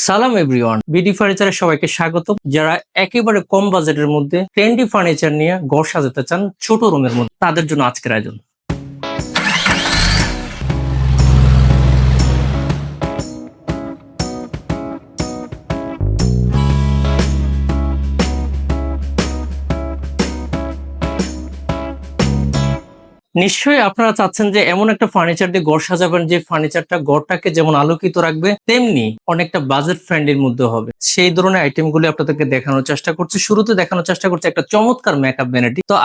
সালাম everyone, BD ফার্নিচারের সবাইকে স্বাগত যারা একেবারে কম বাজেটের মধ্যে ট্রেন্ডি ফার্নিচার নিয়ে ঘর সাজাতে চান, ছোট রুমের মধ্যে, তাদের জন্য আজকের আয়োজন। নিশ্চয়ই আপনারা চাচ্ছেন যে এমন একটা ফার্নিচার দিয়ে ঘর সাজাবেন, যে ফার্নিচারটা ঘরটাকে যেমন আলোকিত রাখবে, তেমনি অনেকটা বাজেট ফ্রেন্ডের মধ্যে হবে। সেই ধরনের আইটেমগুলি আপনাদেরকে দেখানোর চেষ্টা করছি। শুরুতে দেখানোর চেষ্টা করছি একটা চমৎকার মেকআপ বেনেটি তো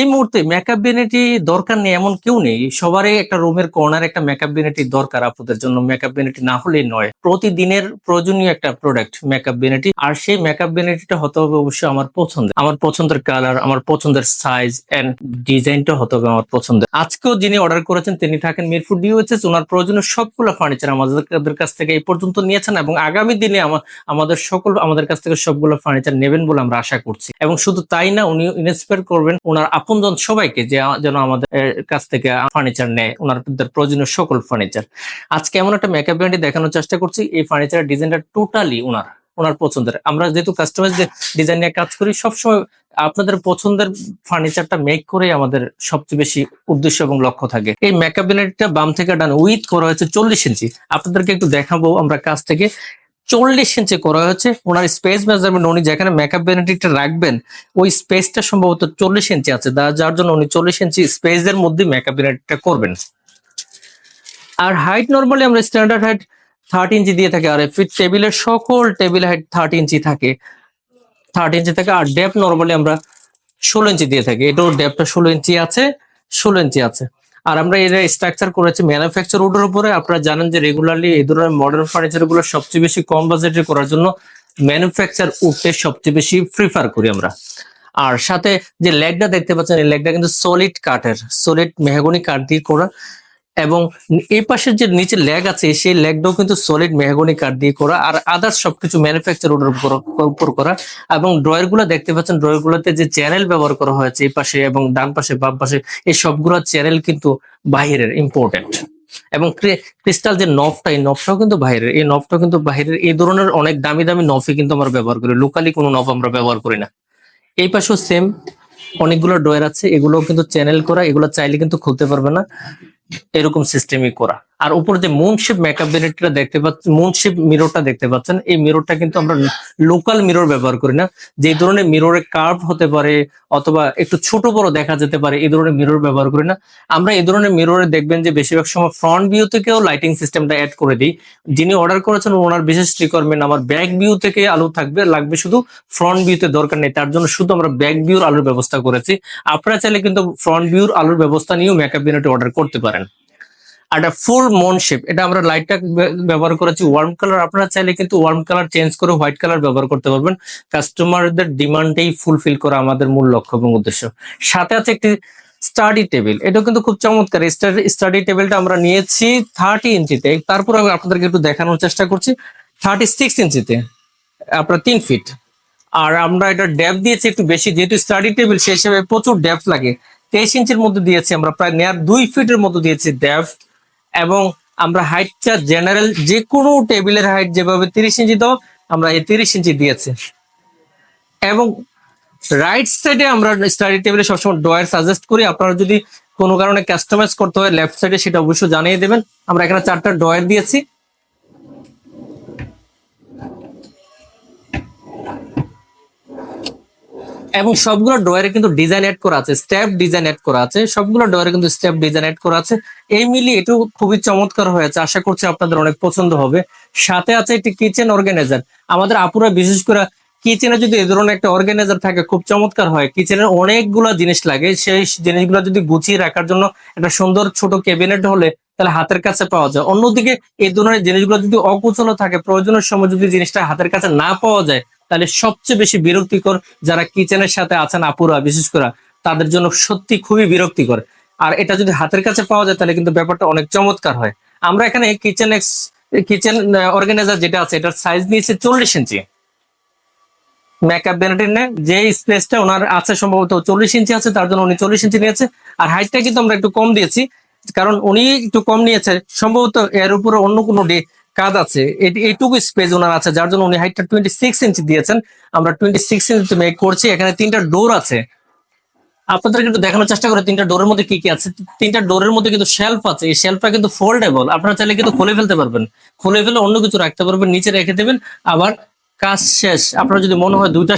এই মুহূর্তে মেকআপ বেনেটি দরকার নেই এমন কেউ নেই। সবারই একটা রুমের কর্নার একটা মেকআপ বেনেটি দরকার আপনাদের জন্য। মেকআপ বেনেটি না হলেই নয়। প্রতিদিনের প্রয়োজনীয় একটা প্রোডাক্ট মেকআপ বেনেটি আর সেই মেকআপ বেনেটিটা হতে হবে অবশ্যই আমার পছন্দের। আমার পছন্দের কালার আমার পছন্দের সাইজ এন্ড ডিজাইনটা হতে হবে আমার পছন্দের আজকেও যিনি অর্ডার করেছেন, তিনি থাকেন মিরপুর ডিওএচএস ওনার প্রয়োজনীয় সবগুলো ফার্নিচার আমাদের কাছ থেকে এই পর্যন্ত নিয়েছেন এবং আগামী দিনে আমাদের সকল, আমাদের কাছ থেকে সবগুলো ফার্নিচার নেবেন বলে আমরা আশা করছি। এবং শুধু তাই না, উনি ইন্সপায়ার করবেন ওনার আপনজন সবাইকে যে যেন আমাদের কাছ থেকে ফার্নিচার নেয় ওনার প্রয়োজনীয় সকল ফার্নিচার আজকে এমন একটা মেকআপ ব্র্যান্ডে দেখানোর চেষ্টা করছি, এই ফার্নিচারের ডিজাইনটা টোটালি ওনার ওনার পছন্দের। আমরা যেহেতু কাস্টমাইজ ডিজাইন নিয়ে কাজ করি, সবসময় আপনাদের পছন্দের ফার্নিচারটা মেক করে আমাদের সবচেয়ে বেশি উদ্দেশ্য এবং লক্ষ্য থাকে। এই মেকআপ বাম থেকে ডান উইথ করা হয়েছে চল্লিশ ইঞ্চি আপনাদেরকে একটু দেখাবো আমরা কাছ থেকে। চল্লিশ ইঞ্চি করা হয়েছে। ওনার স্পেস মেজারমেন্ট উনি যেখানে মেকআপ বেনিটিটা রাখবেন, ওই স্পেসটা সম্ভবত চল্লিশ ইঞ্চি আছে। যার জন্য উনি চল্লিশ ইঞ্চি স্পেসের মধ্যে মেকআপ বেনিটিটা করবেন। আর হাইট নর্মালি আমরা স্ট্যান্ডার্ড হাইট থার্টি ইঞ্চি দিয়ে থাকে, আর ফিট টেবিলের সকল টেবিল হাইট থার্টি ইঞ্চি থাকে। থার্টি ইঞ্চি থাকে আর ডেপ নর্মালি আমরা ষোলো ইঞ্চি দিয়ে থাকি। এটাও ডেপটা ষোলো ইঞ্চি আছে, ষোলো ইঞ্চি আছে। আর আমরা এটা স্ট্রাকচার করেছি ম্যানুফ্যাকচার উডের উপরে। আপনারা জানেন যে রেগুলারলি এই ধরনের মডার্ন ফার্নিচারগুলো সবচেয়ে বেশি কম বাজেটে করার জন্য ম্যানুফ্যাকচার উডে সবচেয়ে বেশি প্রিফার করি আমরা। আর সাথে যে লেগটা দেখতে পাচ্ছেন, এই লেগটা কিন্তু সলিড কাঠের সলিড মেহগনি কাঠ দিয়ে করা। এবং এই পাশের যে নিচে ল্যাগ আছে, সেই ল্যাগটাও কিন্তু সলিড মেহগনি কাঠ দিয়ে করা আর আদার্স সবকিছু ম্যানুফ্যাকচার উডের উপর করা। এবং ড্রয়ার দেখতে পাচ্ছেন ড্রয়ার যে চ্যানেল ব্যবহার করা হয়েছে, এই পাশে এবং ডান পাশে, বাম পাশে, এই সবগুলো চ্যানেল কিন্তু বাহিরের ইম্পর্টেন্ট এবং ক্রিস্টাল যে নফটা এই নফটাও কিন্তু বাইরের এই নফটাও কিন্তু বাইরের এই ধরনের অনেক দামি দামি নফই কিন্তু আমরা ব্যবহার করি। লোকালি কোনো নফ আমরা ব্যবহার করি না। এই পাশেও সেম অনেকগুলো ড্রয়ার আছে। এগুলো কিন্তু চ্যানেল করা। এগুলো চাইলে কিন্তু খুলতে পারবে না। এরকম সিস্টেমই করা। আর উপর যে মুনশিপ মেকআপ বেনেটটা দেখতে পাচ্ছেন মুনশিপ মিররটা দেখতে পাচ্ছেন, এই মিররটা কিন্তু আমরা লোকাল মিরর ব্যবহার করি না। যে ধরনের মিররে কার্ভ হতে পারে, অথবা একটু ছোট বড় দেখা যেতে পারে, এই ধরনের মিরর ব্যবহার করি না। আমরা এই ধরনের মিররে দেখবেন যে বেশিরভাগ সময় ফ্রন্ট ভিউ থেকেও লাইটিং সিস্টেমটা অ্যাড করে দিই। যিনি অর্ডার করেছেন, ওনার বিশেষ রিকোয়ারমেন্ট আমার ব্যাক ভিউ থেকে আলো থাকবে, লাগবে শুধু ফ্রন্ট ভিউতে দরকার নেই। তার জন্য শুধু আমরা ব্যাক ভিউর আলোর ব্যবস্থা করেছি। আপনারা চাইলে কিন্তু ফ্রন্ট ভিউর আলোর ব্যবস্থা নিয়েও মেকআপ ইউনিট অর্ডার করতে পারেন। একটা ফুল মন শেপ এটা আমরা লাইটটা ব্যবহার করেছি। ওয়ার্ম কালার আপনারা চাইলে কিন্তু ওয়ার্ম কালার চেঞ্জ করে হোয়াইট কালার ব্যবহার করতে পারবেন। কাস্টমারদের ডিমান্ডেই ফুলফিল করা আমাদের মূল লক্ষ্য এবং উদ্দেশ্য। সাথে আছে একটি স্টাডি টেবিল এটা কিন্তু খুব চমৎকার। স্টাডি টেবিলটা আমরা নিয়েছি থার্টি ইঞ্চিতে। তারপর আমি আপনাদেরকে একটু দেখানোর চেষ্টা করছি। থার্টি সিক্স ইঞ্চিতে। আপনার তিন ফিট আর আমরা এটা ড্যাপ দিয়েছি একটু বেশি। যেহেতু স্টাডি টেবিল সেই হিসেবে প্রচুর ড্যাপ লাগে। তেইশ ইঞ্চির মধ্যে দিয়েছি আমরা। প্রায় নেয়ার দুই ফিটের মধ্যে দিয়েছি ড্যাপ এবং আমরা হাইটটা জেনারেল যে কোনো টেবিলের হাইট যেভাবে তিরিশ ইঞ্চি দাও আমরা এই তিরিশ ইঞ্চি দিয়েছি। এবং রাইট সাইডে আমরা স্টাডি টেবিলে সবসময় ডয়ার সাজেস্ট করি। আপনারা যদি কোনো কারণে কাস্টমাইজ করতে হয় লেফট সাইডে সেটা অবশ্যই জানিয়ে দেবেন। আমরা এখানে চারটা ডয়ার দিয়েছি। এবং সবগুলো ডয়ারে কিন্তু ডিজাইন অ্যাড করা আছে স্টেপ ডিজাইন অ্যাড করা আছে, সবগুলো ডয়ারে কিন্তু স্টেপ ডিজাইন অ্যাড করা আছে। এই মিলিয়ে এটাও খুবই চমৎকার হয়েছে, আশা করছি আপনাদের অনেক পছন্দ হবে। সাথে আছে একটি কিচেন অর্গানাইজার আমাদের আপুরা বিশেষ করে কিচেনে যদি এই ধরনের একটা অর্গানাইজার থাকে, খুব চমৎকার হয়। কিচেনের অনেকগুলো জিনিস লাগে, সেই জিনিসগুলো যদি গুছিয়ে রাখার জন্য একটা সুন্দর ছোট ক্যাবিনেট হলে তাহলে হাতের কাছে পাওয়া যায়। অন্যদিকে এই ধরনের জিনিসগুলো যদি অকুচল থাকে, প্রয়োজনের সময় যদি জিনিসটা হাতের কাছে না পাওয়া যায় তাহলে সবচেয়ে বেশি বিরক্তিকর যারা কিচেনের সাথে আছেন আপুরা, বিশেষ করে তাদের জন্য সত্যি খুবই বিরক্তিকর। আর এটা যদি হাতের কাছে পাওয়া যায়, তাহলে কিন্তু ব্যাপারটা অনেক চমৎকার হয়। আমরা এখানে কিচেন কিচেন অর্গানাইজার যেটা আছে, এটার সাইজ নিয়েছে চল্লিশ ইঞ্চি। মেকআপ বেনেটের নেয়, যে স্পেসটা ওনার আছে সম্ভবত চল্লিশ ইঞ্চি আছে, তার জন্য উনি চল্লিশ ইঞ্চি নিয়েছে। আর হাইটটা কিন্তু আমরা একটু কম দিয়েছি, কারণ উনি একটু কম নিয়েছে। সম্ভবত এর উপরে অন্য কোনো কাজ আছে। এইটুকু স্পেস ওনার আছে, যার জন্য উনি হাইটটা টোয়েন্টি সিক্স ইঞ্চি দিয়েছেন। আমরা টোয়েন্টি সিক্স ইঞ্চি মেক করছি, এখানে তিনটা ডোর আছে। আপনাদের কিন্তু দেখানোর চেষ্টা করে, তিনটা ডোরের মধ্যে কি কি আছে। তিনটা ডোরের মধ্যে কিন্তু শেলফ আছে, এই শেলফটা কিন্তু ফোল্ডেবল আপনারা চাইলে কিন্তু খুলে ফেলতে পারবেন। খুলে ফেলে অন্য কিছু রাখতে পারবেন, নিচে রেখে দেবেন। আবার কাজ শেষ। আপনার যদি মনে হয় দুইটা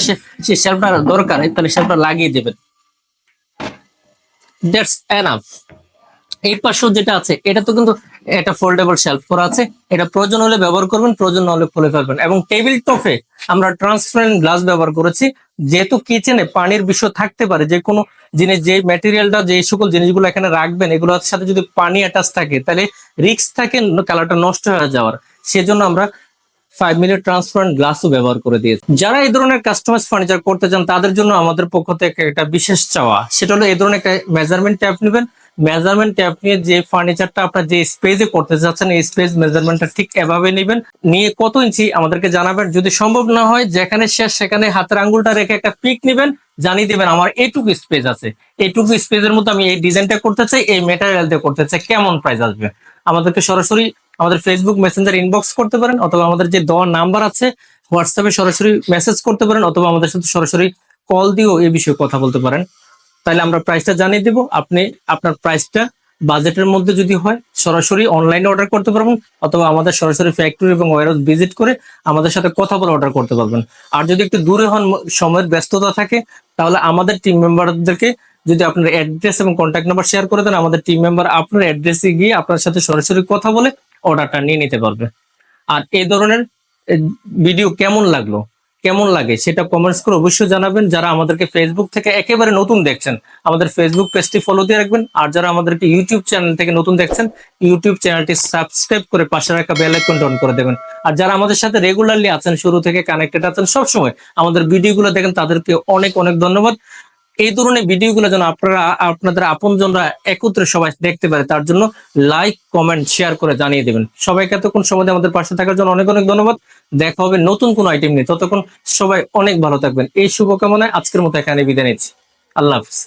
শেলফটা দরকার, তাহলে শেলফটা লাগিয়ে দেবেন। দ্যাটস এনাফ এই পাশেও যেটা আছে, এটা তো কিন্তু এটা ফোল্ডেবল শেলফ করা আছে। এটা প্রয়োজন হলে ব্যবহার করবেন, প্রয়োজন না হলে খুলে ফেলবেন। এবং টেবিল টপে আমরা ট্রান্সপারেন্ট গ্লাস ব্যবহার করেছি। যেহেতু কিচেনে পানির বিষয় থাকতে পারে, যে কোনো জিনিস, যে ম্যাটেরিয়ালটা যে সকল জিনিসগুলো এখানে রাখবেন, এগুলোর সাথে যদি পানি অ্যাটাচ থাকে, তাহলে রিস্ক থাকে কালারটা নষ্ট হয়ে যাওয়ার। সেজন্য আমরা ফাইভ মিনিট ট্রান্সপারেন্ট গ্লাসও ব্যবহার করে দিয়েছি। যারা এই ধরনের কাস্টমাইজ ফার্নিচার করতে চান, তাদের জন্য আমাদের পক্ষ থেকে একটা বিশেষ চাওয়া। সেটা হলো এই ধরনের একটা মেজারমেন্ট ট্যাপ নেবেন। মেজারমেন্ট নিয়ে যে ফার্নিচারটা আপনার যে স্পেসে করতে চাচ্ছেন, এই স্পেস মেজারমেন্টটা ঠিক এভাবে নেবেন। নিয়ে কত ইঞ্চি আমাদেরকে জানাবেন। যদি সম্ভব না হয়, যেখানে শেষ, সেখানে হাতের আঙ্গুলটা রেখে একটা পিক নেবেন, জানিয়ে দেবেন আমার এইটুকু স্পেস আছে। এইটুকু স্পেসের মধ্যে আমি এই ডিজাইনটা করতে চাই, এই মেটেরিয়াল দিয়ে করতে চাই, কেমন প্রাইস আসবে? আমাদেরকে সরাসরি আমাদের ফেসবুক মেসেঞ্জার ইনবক্স করতে পারেন, অথবা আমাদের যে দেওয়া নাম্বার আছে হোয়াটসঅ্যাপে সরাসরি মেসেজ করতে পারেন, অথবা আমাদের সাথে সরাসরি কল দিয়েও এই বিষয়ে কথা বলতে পারেন। তাহলে আমরা প্রাইসটা জানিয়ে দিব। আপনি আপনার প্রাইসটা বাজেটের মধ্যে যদি হয়, সরাসরি অনলাইনে অর্ডার করতে পারবেন অথবা আমাদের সরাসরি ফ্যাক্টরি এবং ওয়ারহাউস ভিজিট করে আমাদের সাথে কথা বলে অর্ডার করতে পারবেন। আর যদি একটু দূরে হন সময়ের ব্যস্ততা থাকে, তাহলে আমাদের টিম মেম্বারদেরকে যদি আপনার অ্যাড্রেস এবং কন্ট্যাক্ট নাম্বার শেয়ার করে দেন, আমাদের টিম মেম্বার আপনার অ্যাড্রেসে গিয়ে আপনার সাথে সরাসরি কথা বলে অর্ডারটা নিয়ে নিতে পারবে। আর এই ধরনের ভিডিও কেমন লাগল? কেমন লাগে সেটা কমেন্টস করে অবশ্যই জানাবেন। যারা আমাদেরকে ফেসবুক থেকে একেবারে নতুন দেখছেন, আমাদের ফেসবুক পেজটি ফলো দিয়ে রাখবেন। আর যারা আমাদেরকে ইউটিউব চ্যানেল থেকে নতুন দেখছেন ইউটিউব চ্যানেলটি সাবস্ক্রাইব করে পাশে রাখা বেল আইকনটা অন করে দেবেন। আর যারা আমাদের সাথে রেগুলারলি আছেন, শুরু থেকে কানেক্টেড আছেন, সবসময় আমাদের ভিডিওগুলো দেখেন, তাদেরকে অনেক অনেক ধন্যবাদ। এই ধরনের ভিডিওগুলো যেন আপনারা, আপনাদের আপনজনরা একত্রে সবাই দেখতে পারে, তার জন্য লাইক কমেন্ট শেয়ার করে জানিয়ে দেবেন। সবাইকে এতক্ষণ সময় আমাদের পাশে থাকার জন্য অনেক অনেক ধন্যবাদ। দেখা হবে নতুন কোন আইটেম নিয়ে। ততক্ষণ সবাই অনেক ভালো থাকবেন। এই শুভকামনায় আজকের মতো এখানে বিদায় নিচ্ছি। আল্লাহ হাফিজ।